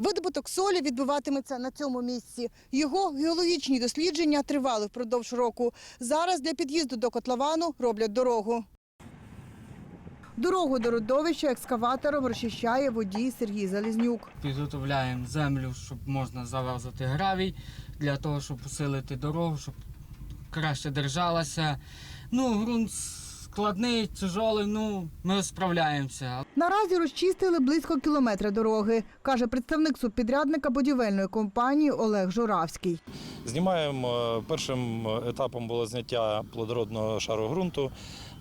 Видобуток солі відбуватиметься на цьому місці. Його геологічні дослідження тривали впродовж року. Зараз для під'їзду до котловану роблять дорогу. Дорогу до родовища екскаватором розчищає водій Сергій Залізнюк. Підготовляємо землю, щоб можна завезти гравій, для того, щоб посилити дорогу, щоб краще держалася. Ну, ґрунт складний, тяжелий, ну ми справляємося. Наразі розчистили близько кілометра дороги, каже представник субпідрядника будівельної компанії Олег Журавський. Знімаємо е, першим етапом було зняття плодородного шару ґрунту.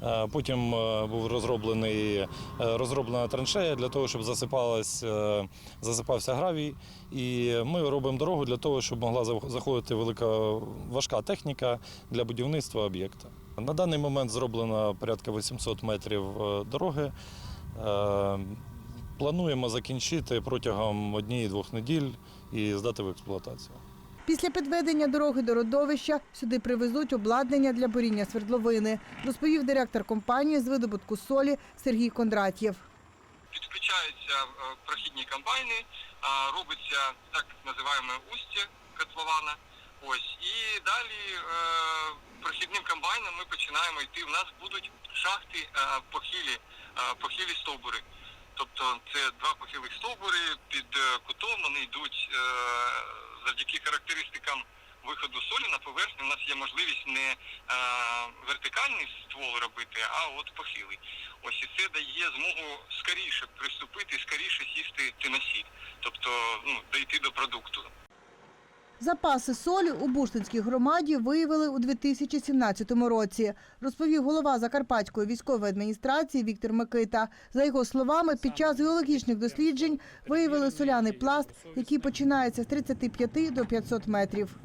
Е, Потім е, був розроблений е, розроблена траншея для того, щоб засипався гравій. І ми робимо дорогу для того, щоб могла зах- заходити велика важка техніка для будівництва об'єкта. На даний момент зроблено порядка 800 метрів дороги. Плануємо закінчити протягом однієї-двох неділь і здати в експлуатацію. Після підведення дороги до родовища сюди привезуть обладнання для буріння свердловини, розповів директор компанії з видобутку солі Сергій Кондратєв. підключаються е, прохідні комбайни, робиться так називаємо устя котлована. Ось і далі е, прохідним комбайном ми починаємо йти. У нас будуть шахти е, похилі, похилі стовбури. Тобто це два похилих стовбури під кутом. Вони йдуть завдяки характеристикам виходу солі на поверхню. У нас є можливість не е, вертикальний ствол робити, а от похилий. Ось і це дає змогу скоріше приступити, скоріше сісти на сіль, тобто ну, дійти до продукту. Запаси солі у Буштинській громаді виявили у 2017 році, розповів голова Закарпатської військової адміністрації Віктор Микита. За його словами, під час геологічних досліджень виявили соляний пласт, який починається з 35 до 500 метрів.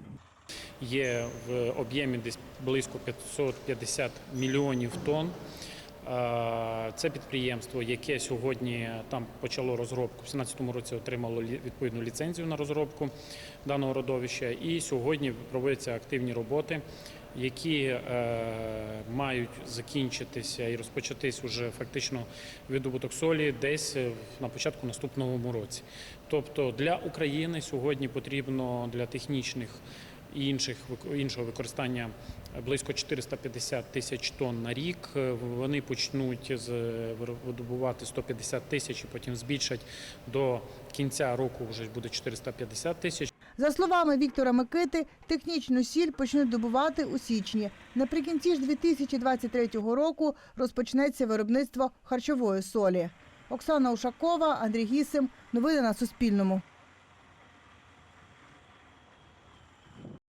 є в об'ємі десь близько 550 мільйонів тонн. Е, Це підприємство, яке сьогодні там почало розробку, в 2017 році отримало відповідну ліцензію на розробку даного родовища, і сьогодні проводяться активні роботи, які е, мають закінчитися і розпочатись уже фактично видобуток солі десь е, на початку наступного році. Тобто для України сьогодні потрібно для технічних і інших іншого використання близько 450 тисяч тонн на рік. Е, Вони почнуть з видобувати 150 тисяч і потім збільшать до кінця року. Вже буде 450 тисяч. За словами Віктора Микити, технічну сіль почнуть добувати у січні. Наприкінці ж 2023 року розпочнеться виробництво харчової солі. Оксана Ушакова, Андрій Гісим. Новини на Суспільному.